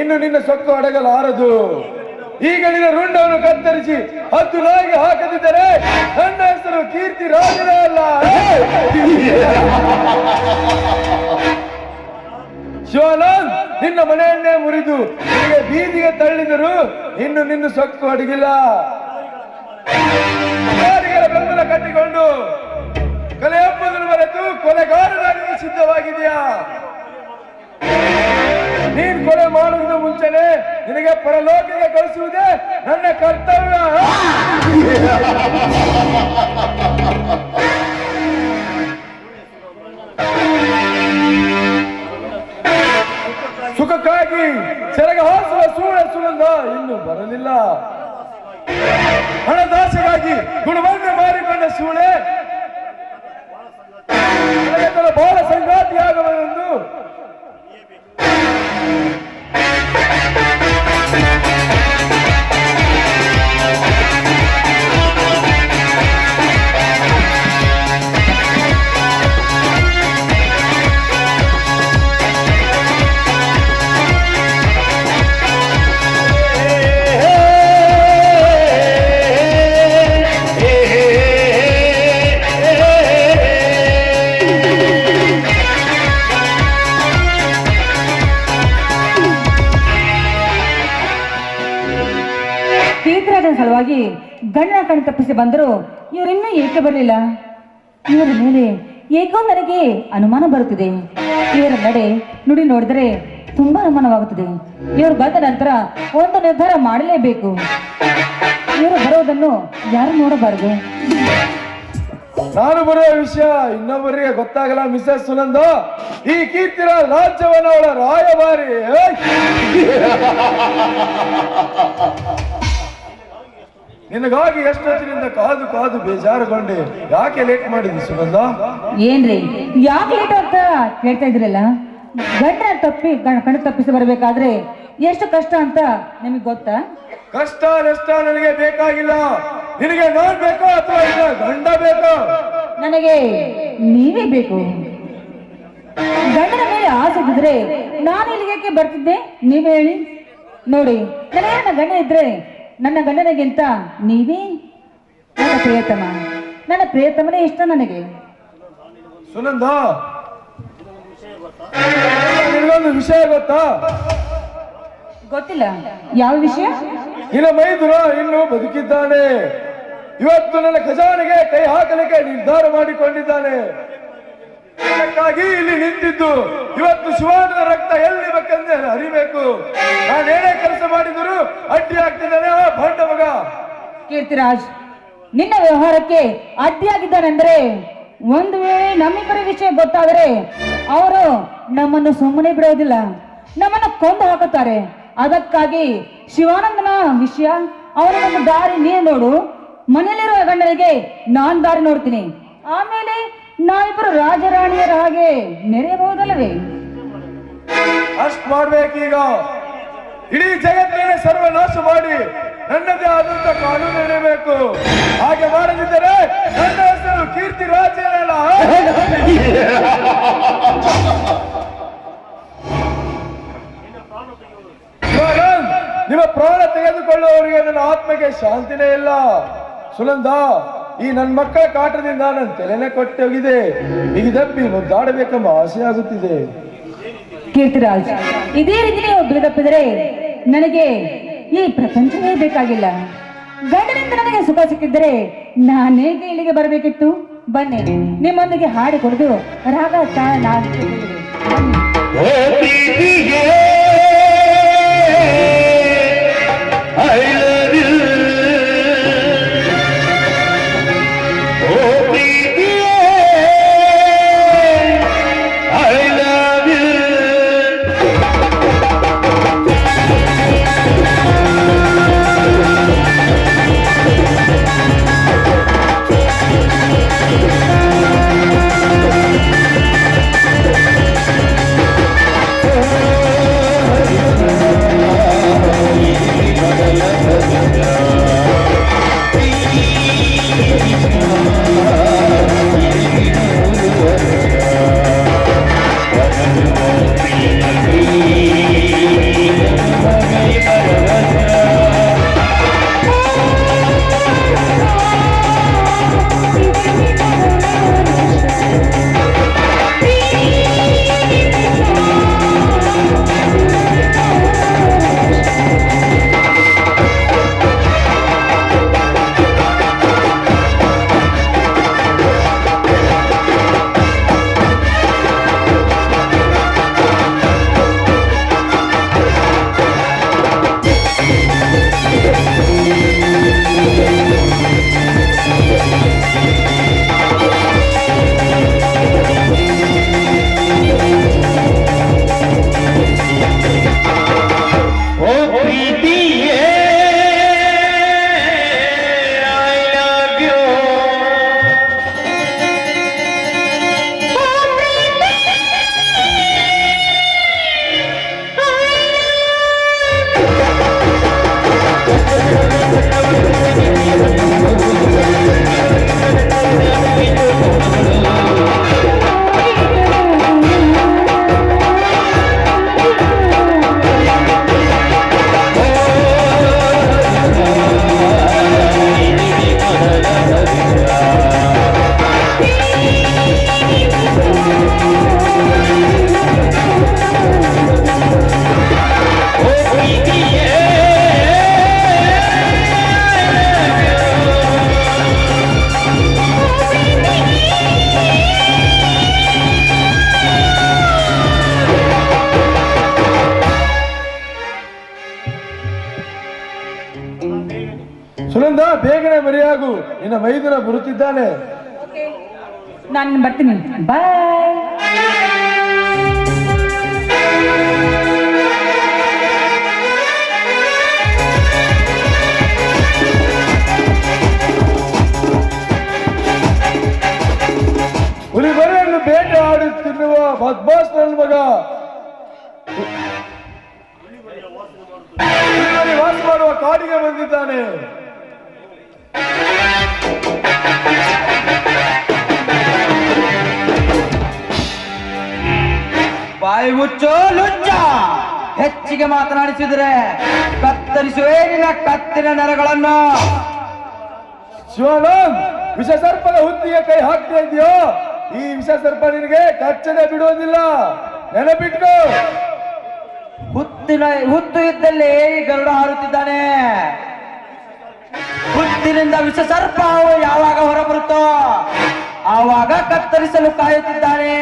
ಇನ್ನು ನಿನ್ನ ಸೊಕ್ಕು ಅಡಗಲಾರದು. ಈಗ ನಿನ್ನ ರುಂಡವನ್ನು ಕತ್ತರಿಸಿ ಹತ್ತು ನಾಯಿಗೆ ಹಾಕದಿದ್ದರೆ ನನ್ನ ಹೆಸರು ಕೀರ್ತಿ ರಾಜನೇ ಅಲ್ಲ. ಶಿವಾನಂದ್, ನಿನ್ನ ಮನೆಯನ್ನೇ ಮುರಿದು ನಿನಗೆ ಬೀದಿಗೆ ತಳ್ಳಿದರು ಇನ್ನು ನಿನ್ನ ಸೊಕ್ಕು ಅಡಗಿಲ್ಲ. ಬೆಂಬಲ ಕಟ್ಟಿಕೊಂಡು ಕಲೆ ಎಂಬುದನ್ನು ಮರೆತು ಕೊಲೆಗಾರನಾಗಿ ಸಿದ್ಧವಾಗಿದೆಯಾ? ನೀನ್ ಕೊಲೆ ಮಾಡುವುದ ಮುಂಚೆನೆ ನಿನಗೆ ಪರಲೋಕಕ್ಕೆ ಕಳಿಸುವುದೇ ನನ್ನ ಕರ್ತವ್ಯ. ಸುಖಕ್ಕಾಗಿ ಸೆರೆಗೆ ಹೋಲಿಸುವ ಸೂಳ ಸುಗಂಧ ಇನ್ನು ಬರಲಿಲ್ಲ. ಹಣದಾಸೆಗಾಗಿ ಗುಣವನ್ನೇ ಮಾರಿಕೊಂಡ ಸೂಳೆ. ಬಹಳ ತನ್ನ ಗಂಡನ ಬಂದರೂ ಇವರಿನ್ನೂ ಏಕೆ ಬರಲಿಲ್ಲ? ಇವರ ಮೇಲೆ ಏಕೋ ನನಗೆ ಅನುಮಾನ ಬರುತ್ತಿದೆ. ಇವರ ನಡೆ ನುಡಿ ನೋಡಿದರೆ ತುಂಬಾ ಅನುಮಾನವಾಗುತ್ತದೆ ಇವರು ಬಂದ ನಂತರ ಒಂದು ನಿರ್ಧಾರ ಮಾಡಲೇಬೇಕು. ಇವರು ಬರುವುದನ್ನು ಯಾರು ನೋಡಬಾರದು? ನಾನು ಬರುವ ವಿಷಯ ಇನ್ನೊಬ್ಬರಿಗೆ ಗೊತ್ತಾಗಲ್ಲ, ಮಿಸಸ್ ಸುನಂದ. ಈ ಕೀರ್ತಿರ ರಾಜ್ಯವನ್ನು ಅವಳ ರಾಯಭಾರಿ! ನಿನಗಾಗಿ ಎಷ್ಟೊತ್ತಿನಿಂದ ಕಾದು ಕಾದು ಬೇಜಾರುಗೊಂಡೆ. ಯಾಕೆ ಲೇಟ್ ಮಾಡಿದ್ವಿ ಸುಗಂಧ? ಏನ್ರಿ? ಯಾಕೆ ಲೇಟ್ ಅಂತ ಹೇಳ್ತಾ ಇದ್ರಲ್ಲ? ಗಂಡ ತಪ್ಪಿ ಕಣ್ಣು ತಪ್ಪಿಸಿ ಬರಬೇಕಾದ್ರೆ ಎಷ್ಟು ಕಷ್ಟ ಅಂತ ನಿಮಗೆ ಗೊತ್ತಾ? ಕಷ್ಟ ನಷ್ಟ ನನಗೆ ಬೇಕಾಗಿಲ್ಲ. ನಿನಗೆ ನಾನ್ ಬೇಕೋ ಅಥವಾ ಇಲ್ಲ ಗಂಡ ಬೇಕೋ? ನನಗೆ ನೀವೇ ಬೇಕು. ಗಂಡನ ಮೇಲೆ ಆಸೆ ಇದ್ರೆ ನಾನು ಇಲ್ಲಿಗೆ ಬರ್ತಿದ್ದೆ? ನೀವೇ ಹೇಳಿ. ನೋಡಿ ನನಗೆ ನನ್ನ ಗಂಡ ಇದ್ರೆ ನನ್ನ ಗಂಡನಿಗಿಂತ ನೀವೇ? ನನ್ನ ಪ್ರಿಯತಮ. ನನ್ನ ಪ್ರಿಯತಮನೇ ಇಷ್ಟ ನನಗೆ. ಸುನಂದ. ನಿನಗೊಂದು ವಿಷಯ ಗೊತ್ತಾ? ಗೊತ್ತಿಲ್ಲ. ಯಾವ ವಿಷಯ? ಇಲ್ಲ ಮೈದುರ ಇನ್ನು ಬದುಕಿದ್ದಾನೆ. ಇವತ್ತು ನನ್ನ ಖಜಾನೆಗೆ ಕೈ ಹಾಕಲಿಕ್ಕೆ ನಿರ್ಧಾರ ಮಾಡಿಕೊಂಡಿದ್ದಾನೆ. ಅದಕ್ಕಾಗಿ ಇಲ್ಲಿ ನಿಂತಿದ್ದು. ಇವತ್ತು ಶಿವಾನದ ರಕ್ತ ಎಲ್ಲಿ ಬೇಕಂದ್ರೆ ಹರಿಬೇಕು ನಾನೇನೇ ಕೆಲಸ ಮಾಡಿದ್ರು ಅಡ್ಡಿ ಆಗ್ತಿದ್ದಾನೆ ಆ ಭಂಡ ಮಗ. ಕೀರ್ತಿರಾಜ್, ನಿನ್ನ ವ್ಯವಹಾರಕ್ಕೆ ಅಡ್ಡಿಯಾಗಿದ್ದಾನೆಂದ್ರೆ ಒಂದು ವೇಳೆ ನಮ್ಮಿಬ್ಬರ ವಿಷಯ ಗೊತ್ತಾದರೆ ಅವರು ನಮ್ಮನ್ನು ಸುಮ್ಮನೆ ಬಿಡೋದಿಲ್ಲ. ನಮ್ಮನ್ನು ಕೊಂದು ಹಾಕುತ್ತಾರೆ. ಅದಕ್ಕಾಗಿ ಶಿವಾನಂದನ ವಿಷಯ ಅವರು ನಮ್ಮ ದಾರಿ ನೀ ನೋಡು. ಮನೆಯಲ್ಲಿರುವ ಗಂಡನಿಗೆ ನಾನ್ ದಾರಿ ನೋಡ್ತೀನಿ. ಆಮೇಲೆ ನಾವಿಬ್ಬರು ರಾಜರಾಣಿಯರ ಹಾಗೆ ನೆರೆಯಬಹುದಲ್ಲವೇ? ಅಷ್ಟ್ ಮಾಡ್ಬೇಕೀಗ. ಇಡೀ ಜಗತ್ತನ್ನೇ ಸರ್ವನಾಶ ಮಾಡಿ ನನ್ನದೇ ಆದಂತ ಕಾನೂನು ಎಳೆಯಬೇಕು. ಹಾಗೆ ಮಾಡದಿದ್ದರೆ ನನ್ನ ಹೆಸರು ಕೀರ್ತಿ ರಾಜೇನಲ್ಲ. ನಿಮ್ಮ ಪ್ರಾಣ ತೆಗೆದುಕೊಳ್ಳುವವರಿಗೆ ನನ್ನ ಆತ್ಮಕ್ಕೆ ಶಾಂತಿನೇ ಇಲ್ಲ. ಸುನಂದ ಈ ನನ್ನ ಮಕ್ಕಳ ಕಾಟದಿಂದ ನನ್ನ ತಲೆನೇ ಕೊಟ್ಟೋಗಿದೆ. ಈಗ ದಪ್ಪಿ ಮುದ್ದಾಡಬೇಕೆಂಬ ಆಸೆ ಆಗುತ್ತಿದೆ. ಕೀರ್ತಿರಾಜ್ ಇದೇ ರೀತಿ ನೀವು ತಪ್ಪಿದರೆ ನನಗೆ ಈ ಪ್ರಪಂಚವೇ ಬೇಕಾಗಿಲ್ಲ. ಗಂಡನಿಂದ ನನಗೆ ಸುಖ ಸಿಕ್ಕಿದ್ದರೆ ನಾನೇಗೆ ಇಲ್ಲಿಗೆ ಬರಬೇಕಿತ್ತು. ಬನ್ನಿ ನಿಮ್ಮೊಂದಿಗೆ ಹಾಡಿ ಕೊಡದು ರಾಗ ತಾಳ ನಾನು Oh, ಬರುತ್ತಿದ್ದಾನೆ ನಾನು ಬರ್ತೀನಿ. ಬಾಯ್ ಹುಲಿ ಬರೆಯನ್ನು ಬೇಟೆ ಆಡಿ ತಿನ್ನುವ ಬದ್ಮಾಸ್ ನನ್ನ ಮಗ. ವಾಸ ಮಾಡುವ ಕಾಡಿಗೆ ಬಂದಿದ್ದಾನೆ. ಬಾಯಿ ಮುಚ್ಚೋ ಲುಚ್ಚ ಹೆಚ್ಚಿಗೆ ಮಾತನಾಡಿಸಿದ್ರೆ ಕತ್ತರಿಸುವೆ ನಿನ್ನ ಕತ್ತಿನ ನರಗಳನ್ನು. ಶಿವಾನಂದ್ ವಿಷ ಸರ್ಪದ ಹುದ್ದಿಗೆ ಕೈ ಹಾಕ್ತಾ ಇದೆಯೋ? ಈ ವಿಷ ಸರ್ಪ ನಿನಗೆ ಕಚ್ಚದೆ ಬಿಡುವುದಿಲ್ಲ. ನೆನಪಿಟ್ಟು ಹುತ್ತಿನ ಹುತ್ತು ಇದ್ದಲ್ಲಿ ಗರುಡ ಹಾರುತ್ತಿದ್ದಾನೆ. ಹುತ್ತಿನಿಂದ ವಿಷ ಸರ್ಪ ಯಾವಾಗ ಹೊರಬರುತ್ತೋ ಆವಾಗ ಕತ್ತರಿಸಲು ಕಾಯುತ್ತಿದ್ದಾನೆ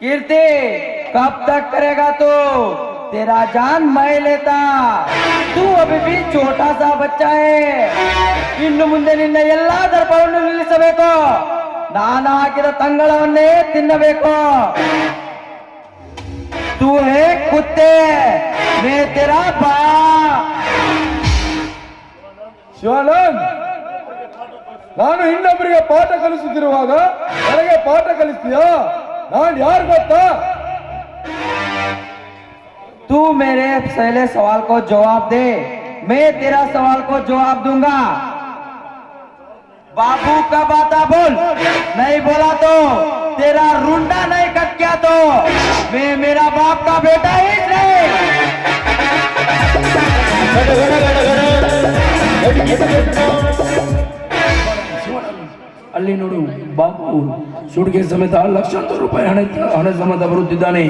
कीर्ति कब तक करेगा तू तेरा जान मैं लेता तू अभी भी छोटा सा बच्चा है ಇನ್ನು ಮುಂದೆ ನಿನ್ನ ಎಲ್ಲಾ ದರ್ಪವನ್ನು ನಿಲ್ಲಿಸಬೇಕು ನಾನು ಹಾಕಿದ ತಂಗಳವನ್ನೇ ತಿನ್ನಬೇಕು तू है कुत्ते मैं तेरा बा ಶಿವಾನಂದ್ ನಾನು ಇನ್ನೊಬ್ಬರಿಗೆ ಪಾಠ ಕಲಿಸುತ್ತಿರುವಾಗ ನನಗೆ ಪಾಠ ಕಲಿಸ್ತೀಯಾ ನಾನ್ ಯಾರು ಗೊತ್ತಾ तू मेरे पहले सवाल को जवाब दे मैं तेरा सवाल को जवाब दूंगा बाबू का बाता बोल नहीं बोला तो तेरा रुंडा नहीं कट गया तो मैं मेरा बाप का बेटा ही नहीं ಅಲ್ಲಿ ನೋಡು ಬಾಬು ಸುಡಿಗೆ ಸಮೇತ ಲಕ್ಷಾಂತರ ರೂಪಾಯಿ ಹಣ ಹಣ ಸಮೇತ ಬರುತ್ತಿದ್ದಾನೆ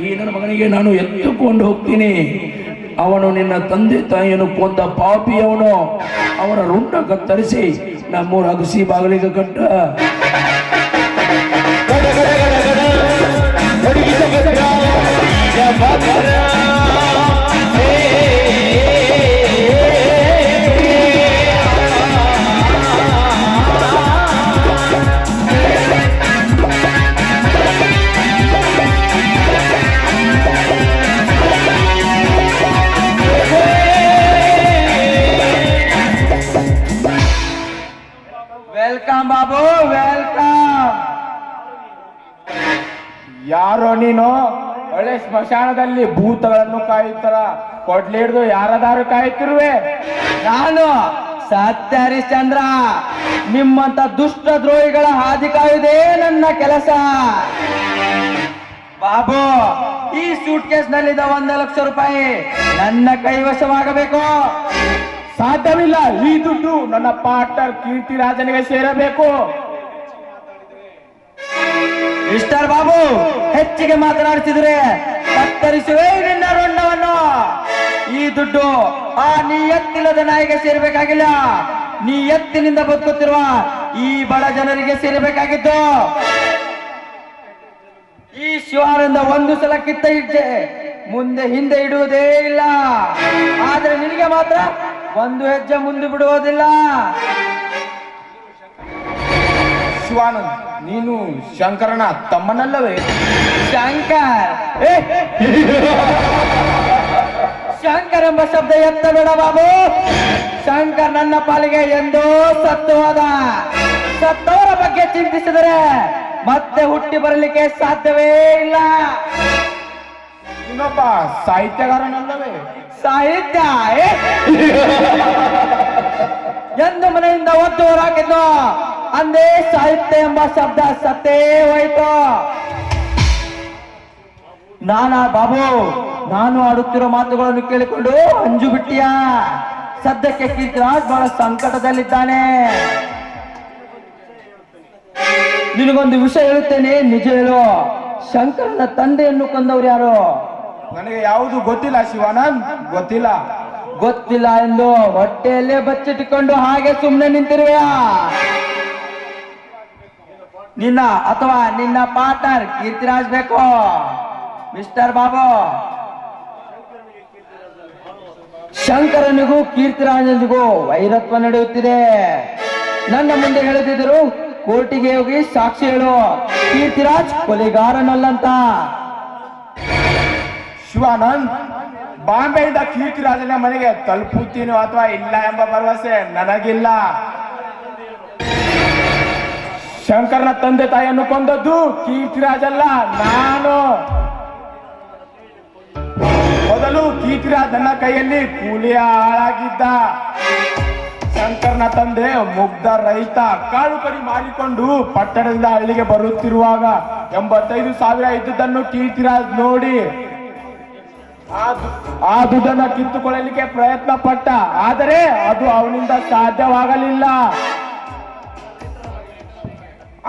ಈ ನನ್ನ ಮಗನಿಗೆ ನಾನು ಎತ್ತುಕೊಂಡು ಹೋಗ್ತೀನಿ ಅವನು ನಿನ್ನ ತಂದೆ ತಾಯಿಯನ್ನು ಕೊಂದ ಪಾಪಿ ಅವನು ಅವರ ರುಂಡ ಕತ್ತರಿಸಿ ನಮ್ಮೂರ ಅಗಸಿ ಬಾಗಿಲಿಗೆ ಕಟ್ಟ ನೀನು ಒಳ್ಳೆ ಸ್ಮಶಾನದಲ್ಲಿ ಭೂತಗಳನ್ನು ಕಾಯುತ್ತರ. ಕೊಡ್ಲಿ ಹಿಡಿದು ಯಾರದಾರು ಕಾಯುತ್ತಿರುವೆ? ನಾನು ಸತ್ಯ ಹರಿಶ್ಚಂದ್ರ ನಿಮ್ಮಂತ ದುಷ್ಟ ದ್ರೋಹಿಗಳ ಹಾದಿ ಕಾಯುವುದೇ ನನ್ನ ಕೆಲಸ. ಬಾಬು, ಈ ಸೂಟ್ ಕೇಸ್ ನಲ್ಲಿದ್ದ ಒಂದು ಲಕ್ಷ ರೂಪಾಯಿ ನನ್ನ ಕೈವಶವಾಗಬೇಕು. ಸಾಧ್ಯವಿಲ್ಲ. ಈ ದುಡ್ಡು ನನ್ನ ಪಾರ್ಟ್ನರ್ ಕೀರ್ತಿರಾಜನಿಗೆ ಸೇರಬೇಕು. ಮಿಸ್ಟರ್ ಬಾಬು, ಹೆಚ್ಚಿಗೆ ಮಾತನಾಡ್ತಿದ್ರೆ ಕತ್ತರಿಸುವೆ ನಿನ್ನ ರೊಂಡವನ್ನು. ಈ ದುಡ್ಡು ಆ ನೀ ಎತ್ತಿಲ್ಲದ ನಾಯಿಗೆ ಸೇರಬೇಕಾಗಿಲ್ಲ. ನೀ ಎತ್ತಿನಿಂದ ಬದುಕುತ್ತಿರುವ ಈ ಬಡ ಜನರಿಗೆ ಸೇರಬೇಕಾಗಿದ್ದು ಈ ಶಿವಾನಂದ ಒಂದು ಸಲ ಕಿತ್ತ ಇಟ್ಟೆ ಮುಂದೆ ಹಿಂದೆ ಇಡುವುದೇ ಇಲ್ಲ. ಆದ್ರೆ ನಿನಗೆ ಮಾತ್ರ ಒಂದು ಹೆಜ್ಜೆ ಮುಂದೆ ಬಿಡುವುದಿಲ್ಲ. ಶಿವಾನಂದ್ ನೀನು ಶಂಕರನ ತಮ್ಮನಲ್ಲವೇ? ಶಂಕರ್. ಏ! ಶಂಕರ್ ಎಂಬ ಶಬ್ದ ಎತ್ತ ಬೇಡ ಬಾಬು. ಶಂಕರ್ ನನ್ನ ಪಾಲಿಗೆ ಎಂದೋ ಸತ್ತು ಹೋದ. ಸತ್ತವರ ಬಗ್ಗೆ ಚಿಂತಿಸಿದರೆ ಮತ್ತೆ ಹುಟ್ಟಿ ಬರಲಿಕ್ಕೆ ಸಾಧ್ಯವೇ ಇಲ್ಲ. ಇನ್ನೊಬ್ಬ ಸಾಹಿತ್ಯಗಾರನಲ್ಲವೇ? ಸಾಹಿತ್ಯ ಏ! ಎಂದು ಮನೆಯಿಂದ ಒದ್ದು ಹೊರಾಕಿದ್ನು ಅಂದೇ ಸಾಹಿತ್ಯ ಎಂಬ ಶಬ್ದ ಸತ್ತೇ ಹೋಯ್ತು. ನಾನಾ ಬಾಬು ನಾನು ಆಡುತ್ತಿರೋ ಮಾತುಗಳನ್ನು ಕೇಳಿಕೊಂಡು ಅಂಜು ಬಿಟ್ಟಿಯ? ಸದ್ಯಕ್ಕೆ ಕೀರ್ತಿರಾಜ್ ಬಹಳ ಸಂಕಟದಲ್ಲಿದ್ದಾನೆ. ನಿನಗೊಂದು ವಿಷಯ ಹೇಳುತ್ತೇನೆ ನಿಜ ಹೇಳು. ಶಂಕರನ ತಂದೆಯನ್ನು ಕೊಂದವ್ರು ಯಾರು? ನನಗೆ ಯಾವುದು ಗೊತ್ತಿಲ್ಲ ಶಿವಾನಂದ್ ಗೊತ್ತಿಲ್ಲ. ಗೊತ್ತಿಲ್ಲ ಎಂದು ಹೊಟ್ಟೆಯಲ್ಲೇ ಬಚ್ಚಿಟ್ಟುಕೊಂಡು ಹಾಗೆ ಸುಮ್ಮನೆ ನಿಂತಿರುವೆಯಾ? ನಿನ್ನ ಅಥವಾ ನಿನ್ನ ಪಾರ್ಟ್ನರ್ ಕೀರ್ತಿರಾಜ್ ಬೇಕು. ಮಿಸ್ಟರ್ ಬಾಬು. ಶಂಕರನಿಗೂ ಕೀರ್ತಿರಾಜನಿಗೂ ವೈರತ್ವ ನಡೆಯುತ್ತಿದೆ. ನನ್ನ ಮುಂದೆ ಹೇಳುತ್ತಿದ್ದರು ಕೋರ್ಟಿಗೆ ಹೋಗಿ ಸಾಕ್ಷಿ ಹೇಳು. ಕೀರ್ತಿರಾಜ್ ಕೊಲೆಗಾರನಲ್ಲಂತ. ಶಿವಾನಂದ್, ಬಾಂಬೆಯಿಂದ ಕೀರ್ತಿರಾಜನ ಮನೆಗೆ ತಲುಪುತ್ತೀನೋ ಅಥವಾ ಇಲ್ಲ ಎಂಬ ಭರವಸೆ ನನಗಿಲ್ಲ. ಶಂಕರನ ತಂದೆ ತಾಯಿಯನ್ನು ಕೊಂದದ್ದು ಅಲ್ಲ ನಾನು. ಮೊದಲು ಕೀರ್ತಿರಾಜ್ ನನ್ನ ಕೈಯಲ್ಲಿ ಕೂಲಿಯ ಹಾಳಾಗಿದ್ದ ಶಂಕರ್ನ ತಂದೆ ಮುಗ್ಧ ರೈತ ಕಾಳು ಕಡಿ ಮಾಡಿಕೊಂಡು ಪಟ್ಟಣದಿಂದ ಹಳ್ಳಿಗೆ ಬರುತ್ತಿರುವಾಗ ಎಂಬತ್ತೈದು ಸಾವಿರ ಇದ್ದುದನ್ನು ಕೀರ್ತಿರಾಜ್ ನೋಡಿ ಆ ದುಡ್ಡನ್ನ ಕಿತ್ತುಕೊಳ್ಳಲಿಕ್ಕೆ ಪ್ರಯತ್ನ ಪಟ್ಟ ಆದರೆ ಅದು ಅವನಿಂದ ಸಾಧ್ಯವಾಗಲಿಲ್ಲ.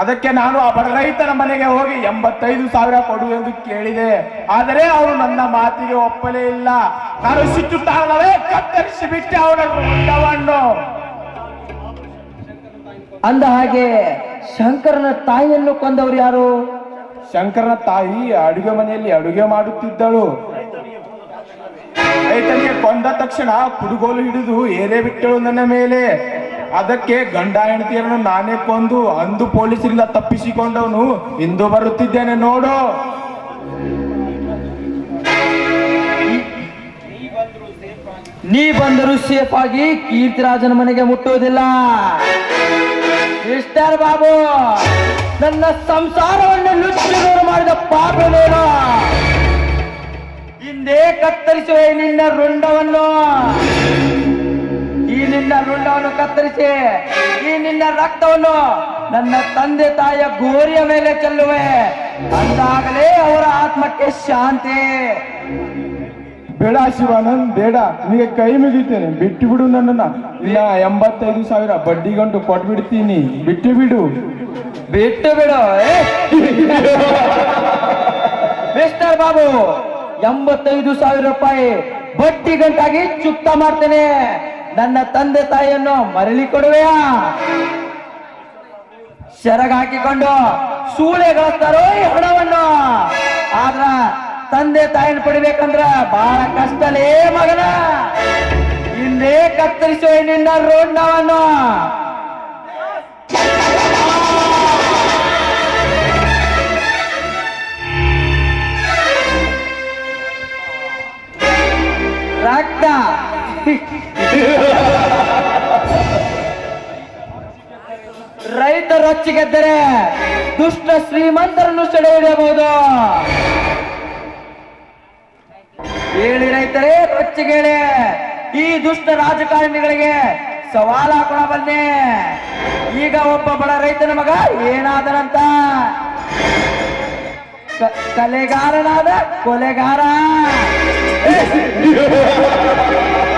ಅದಕ್ಕೆ ನಾನು ಆ ಬಡ ರೈತನ ಮನೆಗೆ ಹೋಗಿ ಎಂಬತ್ತೈದು ಸಾವಿರ ಕೊಡು ಎಂದು ಕೇಳಿದೆ. ಆದರೆ ಅವನು ನನ್ನ ಮಾತಿಗೆ ಒಪ್ಪಲೇ ಇಲ್ಲ. ನಾನು ಸಿಟ್ಟು ತಾಳವೇ ಕತ್ತರಿಸಿ ಬಿಟ್ಟೆ ಅವನ ರುಂಡವನ್ನು ಅಂದ ಹಾಗೆ ಶಂಕರನ ತಾಯಿಯನ್ನು ಕೊಂದವರು ಯಾರು? ಶಂಕರನ ತಾಯಿ ಅಡುಗೆ ಮನೆಯಲ್ಲಿ ಅಡುಗೆ ಮಾಡುತ್ತಿದ್ದಳು. ರೈತನಿಗೆ ಕೊಂದ ತಕ್ಷಣ ಕುಡುಗೋಲು ಹಿಡಿದು ಏರೇ ಬಿಟ್ಟಳು ನನ್ನ ಮೇಲೆ. ಅದಕ್ಕೆ ಗಂಡ ಹೆಂಡತಿಯರನ್ನು ನಾನೇ ಕೊಂದು ಅಂದು ಪೊಲೀಸರಿಂದ ತಪ್ಪಿಸಿಕೊಂಡವನು ಇಂದು ಬರುತ್ತಿದ್ದೇನೆ ನೋಡು. ನೀ ಬಂದರೂ ಸೇಫ್ ಆಗಿ ಕೀರ್ತಿರಾಜನ ಮನೆಗೆ ಮುಟ್ಟುವುದಿಲ್ಲ. ಮಿಸ್ಟರ್ ಬಾಬು, ನನ್ನ ಸಂಸಾರವನ್ನು ಲುಚ್ಚಿದವರು ಮಾಡಿದ ಪಾಪನೇನು ಹಿಂದೆ ಕತ್ತರಿಸುವೆ ನಿನ್ನ ರುಂಡವನ್ನು. ನಿನ್ನ ರುಂಡವನ್ನು ಕತ್ತರಿಸಿ ಈ ನಿನ್ನ ರಕ್ತವನ್ನು ನನ್ನ ತಂದೆ ತಾಯಿಯ ಗೋರಿಯ ಮೇಲೆ ಚೆಲ್ಲುವೆ. ಅಂದಾಗಲೇ ಅವರ ಆತ್ಮಕ್ಕೆ ಶಾಂತಿ. ಬೇಡ ಶಿವಾನಂದ್ ಬೇಡ. ನಿನಗೆ ಕೈ ಮುಗಿತೇನೆ ಬಿಟ್ಟು ಬಿಡು ನನ್ನನ್ನ. ಇಲ್ಲ ಎಂಬತ್ತೈದು ಸಾವಿರ ಬಡ್ಡಿ ಗಂಟು ಕೊಟ್ಬಿಡ್ತೀನಿ. ಬಿಟ್ಟು ಬಿಡು. ಬಿಟ್ಟು ಬಿಡು? ಮಿಸ್ಟರ್ ಬಾಬು ಎಂಬತ್ತೈದು ಸಾವಿರ ರೂಪಾಯಿ ಬಡ್ಡಿ ಗಂಟಾಗಿ ಚುಕ್ತ ಮಾಡ್ತೇನೆ. ನನ್ನ ತಂದೆ ತಾಯಿಯನ್ನು ಮರಳಿ ಕೊಡುವೆಯಾ? ಸೆರಗ ಹಾಕಿಕೊಂಡು ಸೂಳೆಗಳಂತಾರೋ ಈ ಹಣವನ್ನು. ಆದ್ರ ತಂದೆ ತಾಯಿನ ಪಡಿಬೇಕಂದ್ರ ಬಹಳ ಕಷ್ಟಲೇ ಮಗನ. ಹಿಂದೆ ಕತ್ತರಿಸೋ ನಿನ್ನ ರೋಡ್ನವನ್ನು. ರಕ್ತ ರೈತ ರೊಚ್ಚಿಗೆದ್ದರೆ ದುಷ್ಟ ಶ್ರೀಮಂತರನ್ನು ಸೆಡೆ ಹಿಡಿಯಬಹುದು. ಹೇಳಿ ರೈತರೇ ರೊಚ್ಚಿಗೇಳಿ ಈ ದುಷ್ಟ ರಾಜಕಾರಣಿಗಳಿಗೆ ಸವಾಲು ಹಾಕೋಣ ಬನ್ನಿ ಈಗ ಒಬ್ಬ ಬಡ ರೈತನ ಮಗ ಏನಾದನಂತ? ಕಲೆಗಾರನಾದ ಕೊಲೆಗಾರ.